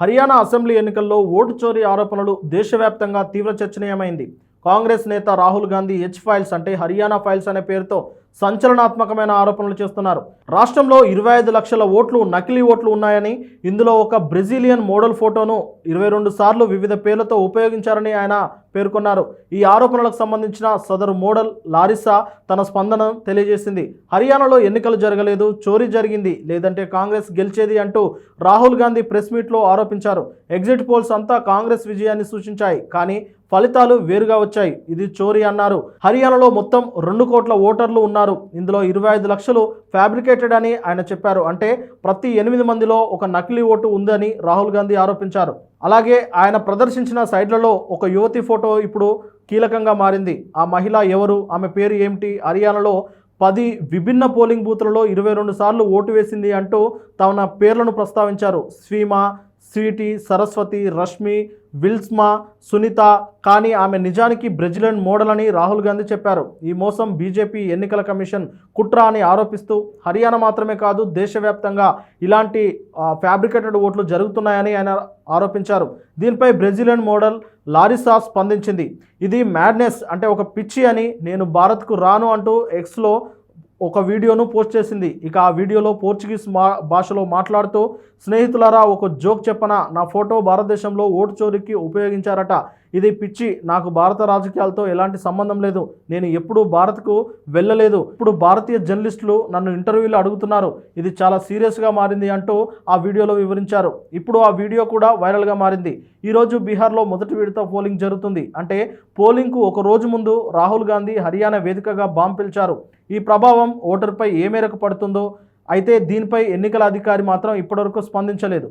Haryana assembly ఎన్నికల్లో vote చోరీ ఆరోపణలు దేశవ్యాప్తంగా తీవ్ర చర్చనీయమైంది. కాంగ్రెస్ నేత రాహుల్ గాంధీ హెచ్ ఫైల్స్ అంటే హర్యానా ఫైల్స్ అనే పేరుతో సంచలనాత్మకమైన ఆరోపణలు చేస్తున్నారు. రాష్ట్రంలో ఇరవై ఐదు లక్షల ఓట్లు నకిలీ ఓట్లు ఉన్నాయని ఇందులో ఒక బ్రెజిలియన్ మోడల్ ఫోటోను ఇరవై రెండు సార్లు వివిధ పేర్లతో ఉపయోగించారని ఆయన పేర్కొన్నారు. ఈ ఆరోపణలకు సంబంధించిన సదరు మోడల్ లారిసా తన స్పందన తెలియజేసింది. హర్యానాలో ఎన్నికలు జరగలేదు చోరీ జరిగింది లేదంటే కాంగ్రెస్ గెలిచేది అంటూ రాహుల్ గాంధీ ప్రెస్ మీట్లో ఆరోపించారు. ఎగ్జిట్ పోల్స్ అంతా కాంగ్రెస్ విజయాన్ని సూచించాయి కానీ ఫలితాలు వేరుగా వచ్చాయి. ఇది చోరీ అన్నారు. హర్యానాలో మొత్తం రెండు కోట్ల ఓటర్లు ఉన్నారు. ఇందులో ఇరవై ఐదు లక్షలు ఫ్యాబ్రికేటెడ్ అని ఆయన చెప్పారు. అంటే ప్రతి ఎనిమిది మందిలో ఒక నకిలీ ఓటు ఉందని రాహుల్ గాంధీ ఆరోపించారు. అలాగే ఆయన ప్రదర్శించిన సైడ్లలో ఒక యువతి ఫోటో ఇప్పుడు కీలకంగా మారింది. ఆ మహిళ ఎవరు? ఆమె పేరు ఏమిటి? హర్యానాలో పది విభిన్న పోలింగ్ బూత్లలో ఇరవై రెండు సార్లు ఓటు వేసింది అంటూ తమ పేర్లను ప్రస్తావించారు. స్వీమా స్వీటీ సరస్వతి రష్మి విల్స్మా సునీత కానీ ఆమె నిజానికి బ్రెజిలియన్ మోడల్ అని రాహుల్ గాంధీ చెప్పారు. ఈ మోసం బీజేపీ ఎన్నికల కమిషన్ కుట్ర అని ఆరోపిస్తూ హర్యానా మాత్రమే కాదు దేశవ్యాప్తంగా ఇలాంటి ఫ్యాబ్రికేటెడ్ ఓట్లు జరుగుతున్నాయని ఆయన ఆరోపించారు. దీనిపై బ్రెజిలియన్ మోడల్ లారిసా స్పందించింది. ఇది మ్యాడ్నెస్ అంటే ఒక పిచ్చి అని నేను భారత్కు రాను అంటూ ఎక్స్లో ఒక వీడియోను పోస్ట్ చేసింది. ఇక ఆ వీడియోలో పోర్చుగీస్ మా భాషలో మాట్లాడుతూ స్నేహితులారా ఒక జోక్ చెప్పన? నా ఫోటో భారతదేశంలో ఓటు చోరీకి ఉపయోగించారట. ఇది పిచ్చి. నాకు భారత రాజకీయాలతో ఎలాంటి సంబంధం లేదు. నేను ఎప్పుడూ భారత్కు వెళ్ళలేదు. ఇప్పుడు భారతీయ జర్నలిస్టులు నన్ను ఇంటర్వ్యూలు అడుగుతున్నారు. ఇది చాలా సీరియస్గా మారింది అంటూ ఆ వీడియోలో వివరించారు. ఇప్పుడు ఆ వీడియో కూడా వైరల్గా మారింది. ఈరోజు బీహార్లో మొదటి విడత పోలింగ్ జరుగుతుంది. అంటే పోలింగ్కు ఒక రోజు ముందు రాహుల్ గాంధీ హర్యానా వేదికగా బాంబు పిలిచారు. ఈ ప్రభావం ఓటర్పై ఏ మేరకు పడుతుందో అయితే దీనిపై ఎన్నికల అధికారి మాత్రం ఇప్పటివరకు స్పందించలేదు.